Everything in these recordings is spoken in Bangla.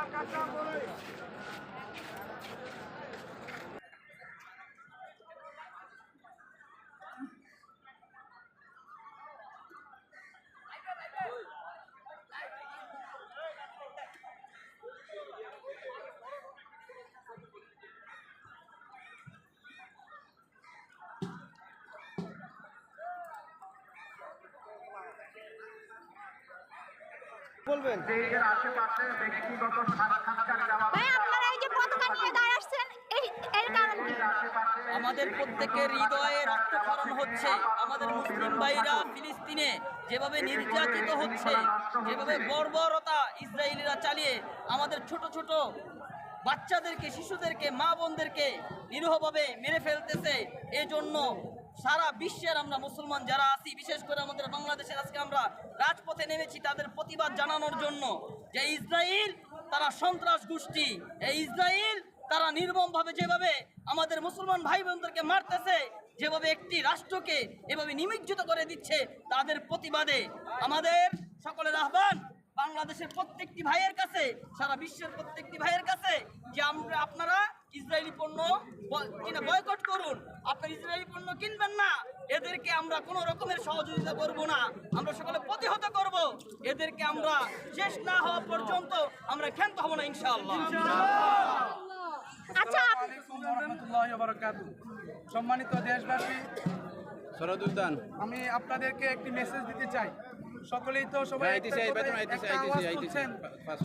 Cacá, Cacá, por aí. আশেপাশে আমাদের প্রত্যেকের হৃদয়ে রক্তক্ষরণ হচ্ছে। আমাদের মুসলিম ভাইরা ফিলিস্তিনে যেভাবে নির্যাতিত হচ্ছে যেভাবে বর্বরতা ইসরায়েলিরা চালিয়ে আমাদের ছোট ছোট বাচ্চাদেরকে শিশুদেরকে মা বোনদেরকে নিরীহভাবে মেরে ফেলতেছে এজন্য সারা বিশ্বের আমরা মুসলমান যারা আছি, বিশেষ করে আমাদের বাংলাদেশের আজকে আমরা রাজপথে নেমেছি তাদের প্রতিবাদ জানানোর জন্য যে ইসরায়েল তারা সন্ত্রাস গোষ্ঠী, এই ইসরায়েল তারা নির্মমভাবে যেভাবে আমাদের মুসলমান ভাই বোনদেরকে মারতেছে, যেভাবে একটি রাষ্ট্রকে এভাবে নিমজ্জিত করে দিচ্ছে, তাদের প্রতিবাদে আমাদের সকলের আহ্বান বাংলাদেশের প্রত্যেকটি ভাইয়ের কাছে, সারা বিশ্বের প্রত্যেকটি ভাইয়ের কাছে যে আমরা আপনারা ইসরায়েলি পণ্য বয়কট করুন। আপনার ইসরায়েলি পণ্য কিনবেন না। এদেরকে আমরা কোনো রকমের সহযোগিতা করব না। আমরা সকলে প্রতিহত করব। এদেরকে আমরা শেষ না হওয়া পর্যন্ত আমরা ক্ষান্ত হব না ইনশাআল্লাহ। আচ্ছা সম্মানিত দেশবাসী সরদুদ্দান আমি আপনাদেরকে একটি মেসেজ দিতে চাই। সকলেই তো সবাই হ্যাঁ।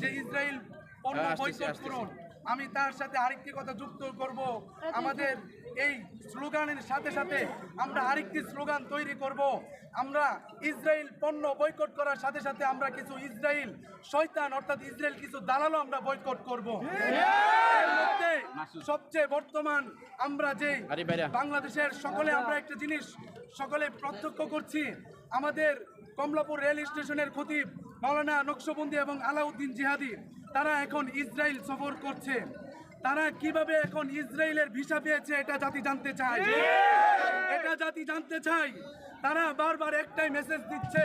যে ইসরায়েল পণ্য হ্যাঁ, বয়কট করুন। আমি তার সাথে আরেকটি কথা যুক্ত করব। আমাদের এই স্লোগানের সাথে সাথে আমরা আরেকটি স্লোগান তৈরি করব। আমরা ইসরায়েল পণ্য বয়কট করার সাথে সাথে আমরা কিছু ইসরায়েল শয়তান অর্থাৎ ইসরায়েল কিছু দালালও আমরা বয়কট করব। সবচেয়ে বর্তমান আমরা যে বাংলাদেশের সকলে আমরা একটা জিনিস সকলে প্রত্যক্ষ করছি। আমাদের কমলাপুর রেল স্টেশনের খতিব মাওলানা নকশবন্দি এবং আলাউদ্দিন জিহাদি তারা এখন ইসরায়েল সফর করছে। তারা কীভাবে এখন ইসরায়েলের ভিসা পেয়েছে, এটা জাতি জানতে চায়। এটা জাতি জানতে চাই তারা বারবার একটাই মেসেজ দিচ্ছে,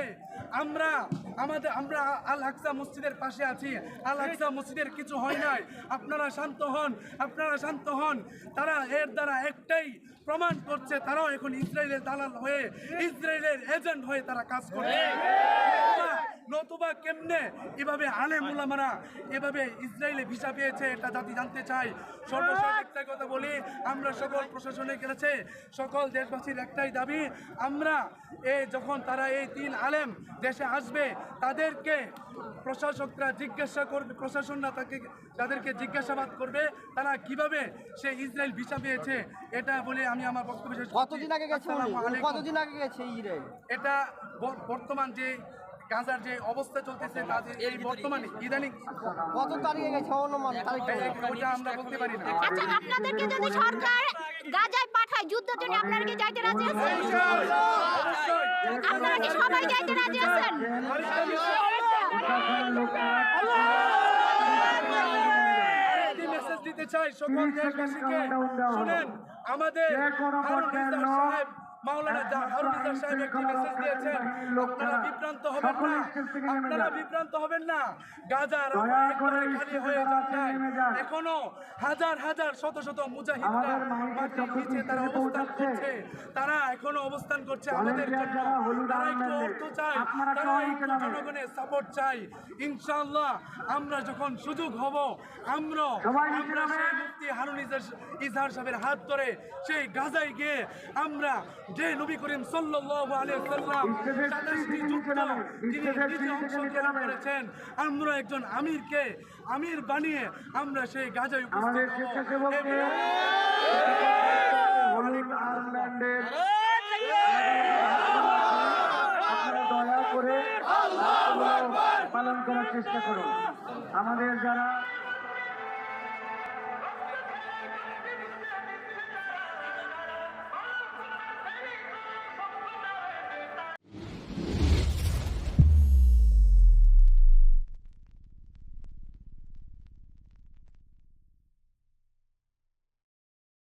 আমরা আমাদের, আমরা আল আকসা মসজিদের পাশে আছি। আল আকসা মসজিদের কিছু হয় নাই। আপনারা শান্ত হন, আপনারা শান্ত হন। তারা এর দ্বারা একটাই প্রমাণ করছে, তারাও এখন ইসরায়েলের দালাল হয়ে, ইসরায়েলের এজেন্ট হয়ে তারা কাজ করে নতুবা- কেমনে এভাবে আলেম মোলামারা এভাবে ইসরায়েলে ভিসা পেয়েছে এটা জাতি জানতে চাই সর্বশেষ একটা কথা বলি আমরা সকল প্রশাসনের কাছে সকল দেশবাসীর একটাই দাবি আমরা এ যখন তারা এই তিন আলেম দেশে আসবে তাদেরকে প্রশাসকরা জিজ্ঞাসা করবে প্রশাসনরা তাকে তাদেরকে জিজ্ঞাসাবাদ করবে তারা কীভাবে সে ইসরায়েল ভিসা পেয়েছে এটা বলে আমি আমার বক্তব্য শেষ। কতদিন আগে গেছে। কতদিন আগে গেছে ইসরায়েল এটা বর্তমান যে গাজার যে অবস্থা চলতেছে এই বর্তমানে ইদানিং কত তারিখে গেছে অনুমান? তারিখটা ওইটা আমরা বলতে পারি না। আচ্ছা আপনাদেরকে যদি সরকার গাজায় পাঠায় যুদ্ধের জন্য আপনারা কি যাইতে রাজি আছেন? আপনারা কি সবাই যাইতে রাজি আছেন? বিষয়- আরেকটি মেসেজ দিতে চাই সকল দেশবাসীকে। শুনেন আমাদের সাহেব মাওলানা জা- সাহেব একটি মেসেজ দিয়েছেন আপনারা বিভ্রান্ত হবেন না। আপনারা বিভ্রান্ত হবেন না। গাজার খালি হয়ে যান। এখনও হাজার হাজার শত শত মুজাহিদরা মাটির নিচে তারা অবস্থান করছে। তারা এখনও অবস্থান করছে আমাদের জন্য। তারা একটু অর্থ চাই তারা একটু জনগণের সাপোর্ট চাই ইনশাআল্লাহ আমরা যখন সুযোগ হব আমরা আমরা সেই মুফতি হারুন ইজার- ইজহার সাহেবের হাত ধরে সেই গাজায় গিয়ে আমরা যে নবী করিম সাল্লাল্লাহু আলাইহি সাল্লাম 27টি যুদ্ধ তিনি নিজে অংশগ্রহণ করেছেন। আমরা একজন আমিরকে আমির বানিয়ে আমরা সেই গাজায় উপস্থিত দয়া করে পালন করার চেষ্টা করুন। আমাদের যারা